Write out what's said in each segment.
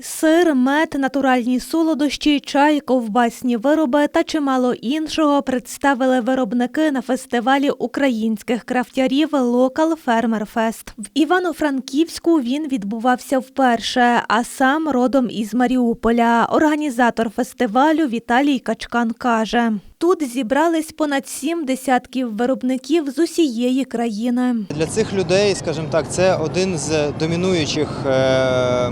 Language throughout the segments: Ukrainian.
Сир, мед, натуральні солодощі, чай, ковбасні вироби та чимало іншого представили виробники на фестивалі українських крафтярів Local Farmer Fest. В Івано-Франківську він відбувався вперше, а сам родом із Маріуполя. Організатор фестивалю Віталій Качкан каже. Тут зібрались понад сім десятків виробників з усієї країни. Для цих людей, скажімо так, це один з домінуючих е, е,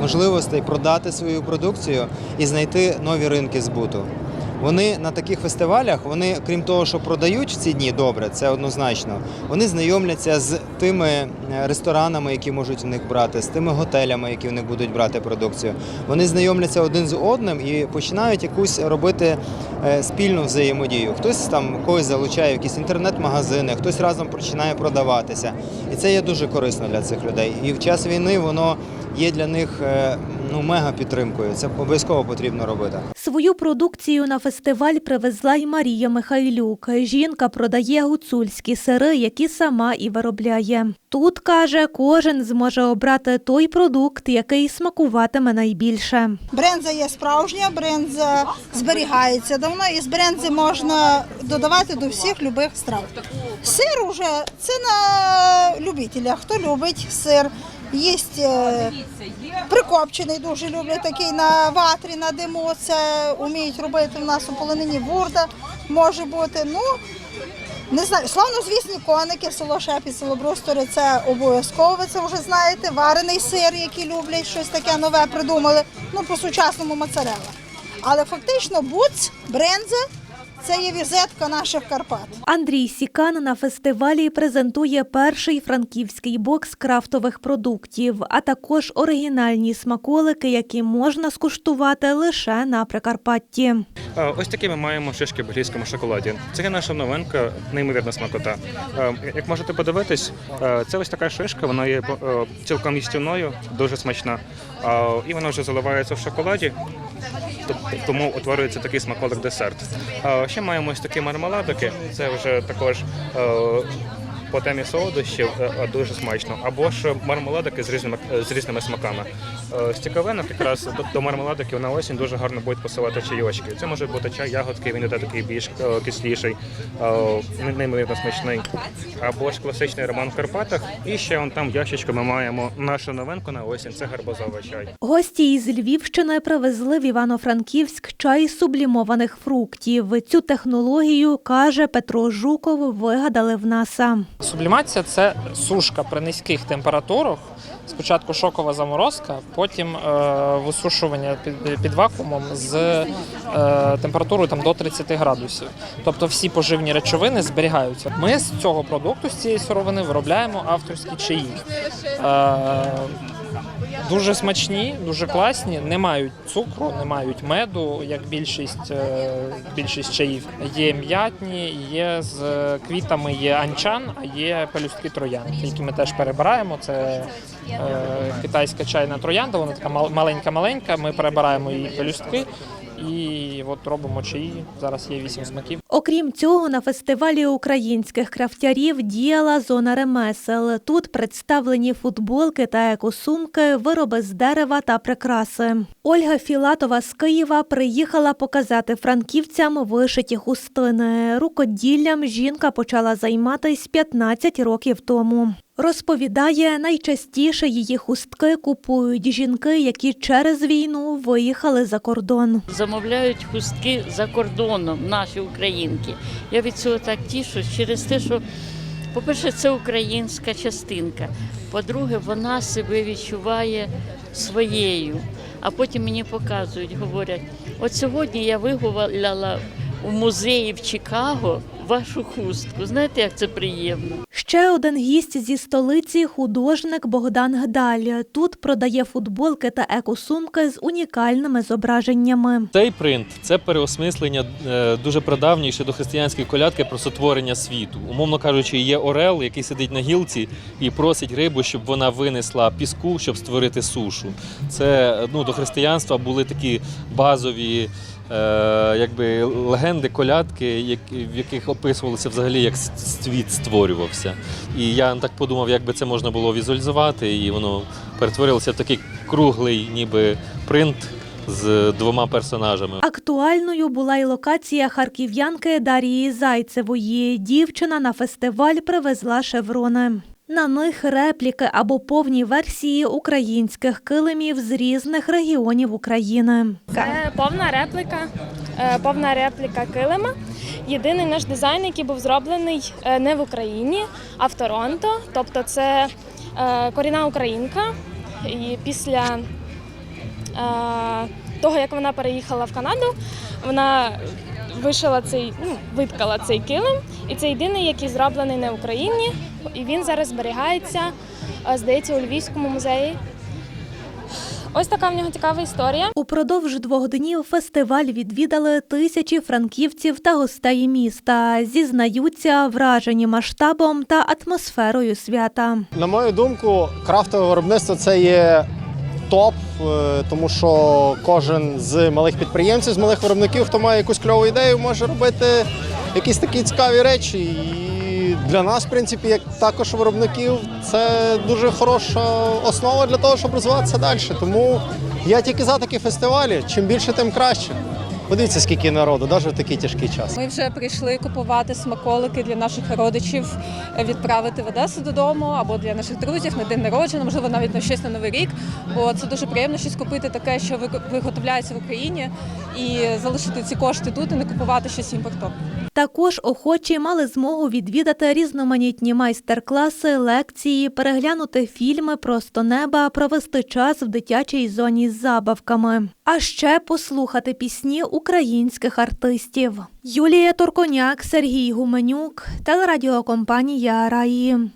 можливостей продати свою продукцію і знайти нові ринки збуту. Вони на таких фестивалях, вони, крім того, що продають в ці дні добре, це однозначно. Вони знайомляться з тими е, ресторанами, які можуть у них брати, з тими готелями, які в них будуть брати продукцію. Вони знайомляться один з одним і починають якусь робити е, спільну взаємодію. Хтось там когось залучає в якісь інтернет-магазини, хтось разом починає продаватися. І це є дуже корисно для цих людей. І в час війни воно є для них е, ну, мега підтримкою. Це обов'язково потрібно робити. Свою продукцію на фестиваль привезла й Марія Михайлюк. Жінка продає гуцульські сири, які сама і виробляє. Тут каже, кожен зможе обрати той продукт, який смакуватиме найбільше. Бренза є справжня, бренза зберігається давно, і з брензи можна додавати до всіх любих страв. Сир уже це на любителя. Хто любить сир. Є е, прикопчений, дуже люблять такий на ватрі, на диму. Це вміють робити в нас у полонині бурда, може бути. Ну, не знаю, славнозвісні коники, село Шепіт, село Брустори, це обов'язково, це вже знаєте. Варений сир, який люблять, щось таке нове придумали. Ну, по-сучасному моцарелла. Але фактично буц, бренза це є візитка наших Карпат. Андрій Сікан на фестивалі презентує перший франківський бокс крафтових продуктів, а також оригінальні смаколики, які можна скуштувати лише на Прикарпатті. Е, Ось такі ми маємо шишки в бельгійському шоколаді. Це є наша новинка, неймовірна смакота. Е, Як можете подивитись, е, це ось така шишка, вона є цілком їстівною, дуже смачна. І вона вже заливається в шоколаді, тому утворюється такий смаколик десерт. Е, Ще маємо ось такі мармеладики, це вже також. Е, По темі солодощів е, е, дуже смачно, або ж мармеладики з різними з різними смаками. Е, З цікавинок якраз до, мармеладиків на осінь дуже гарно будуть посилати чайочки. Це може бути чай ягодки, він іде такий більш е, кисліший, е, не- неймовірно смачний. Або ж класичний роман в Карпатах. І ще он там ящичку ми маємо нашу новинку на осінь. Це гарбузовий чай. Гості із Львівщини привезли в Івано-Франківськ чай сублімованих фруктів. Цю технологію, каже Петро Жуков, вигадали в НАСА. Сублімація це сушка при низьких температурах. Спочатку шокова заморозка, потім е, висушування під, під вакуумом з е, температурою там, до 30 градусів. Тобто всі поживні речовини зберігаються. Ми з цього продукту, з цієї сировини, виробляємо авторські чаї. Е, Дуже смачні, дуже класні, не мають цукру, не мають меду, як більшість, е, більшість чаїв. Є м'ятні, є з квітами, є анчан, а є пелюстки троянд, які ми теж перебираємо. Це е, китайська чайна троянда, вона така мал- маленька-маленька. Ми перебираємо її пелюстки і от робимо чаї. Зараз є вісім смаків. Окрім цього, на фестивалі українських крафтярів діяла зона ремесел. Тут представлені футболки та екосумки, вироби з дерева та прикраси. Ольга Філатова з Києва приїхала показати франківцям вишиті хустини. Рукоділлям жінка почала займатися 15 років тому. Розповідає, найчастіше її хустки купують жінки, які через війну виїхали за кордон. замовляють хустки за кордоном, наші українки. Я від цього так тішусь через те, що, по-перше, це українська частинка. По-друге, вона себе відчуває своєю. А потім мені показують, говорять: от сьогодні я вигуляла у музеї в Чикаго вашу хустку. Знаєте, як це приємно? Ще один гість зі столиці художник Богдан Гдаль. Тут продає футболки та екосумки з унікальними зображеннями. Цей принт це переосмислення е, дуже прадавньої ще дохристиянської колядки про сотворення світу. Умовно кажучи, є орел, який сидить на гілці і просить рибу, щоб вона винесла піску, щоб створити сушу. Це ну, до християнства були такі базові якби легенди, колядки, в яких описувалося взагалі, як світ створювався. І я так подумав, як би це можна було візуалізувати, і воно перетворилося в такий круглий, ніби принт з двома персонажами. Актуальною була й локація харків'янки Дарії Зайцевої. Дівчина на фестиваль привезла шеврони. На них репліки або повні версії українських килимів з різних регіонів України. Це повна репліка, е, повна репліка килима. Єдиний наш дизайн, який був зроблений е, не в Україні, а в Торонто. Тобто це е, корінна українка. І після того, як вона переїхала в Канаду, вона вишила цей, ну, виткала цей килим. І це єдиний, який зроблений не в Україні. І він зараз зберігається, е, здається, у Львівському музеї. Ось така в нього цікава історія. Упродовж двох днів фестиваль відвідали тисячі франківців та гостей міста. Зізнаються вражені масштабом та атмосферою свята. На мою думку, крафтове виробництво це є топ, е, тому що кожен з малих підприємців, з малих виробників, хто має якусь кльову ідею, може робити якісь такі цікаві речі. І для нас, в принципі, як також виробників, це дуже хороша основа для того, щоб розвиватися далі. Тому я тільки за такі фестивалі. Чим більше, тим краще. Подивіться, скільки народу, навіть в такий тяжкий час. Ми вже прийшли купувати смаколики для наших родичів, е, відправити в Одесу додому або для наших друзів на день народження, можливо, навіть на щось на новий рік. Бо це дуже приємно щось купити таке, що виготовляється в Україні, і залишити ці кошти тут і не купувати щось імпортом. Також охочі мали змогу відвідати різноманітні майстер-класи, лекції, переглянути фільми просто неба, провести час в дитячій зоні з забавками, а ще послухати пісні українських артистів. Юлія Турконяк, Сергій Гуменюк, телерадіокомпанія Раї.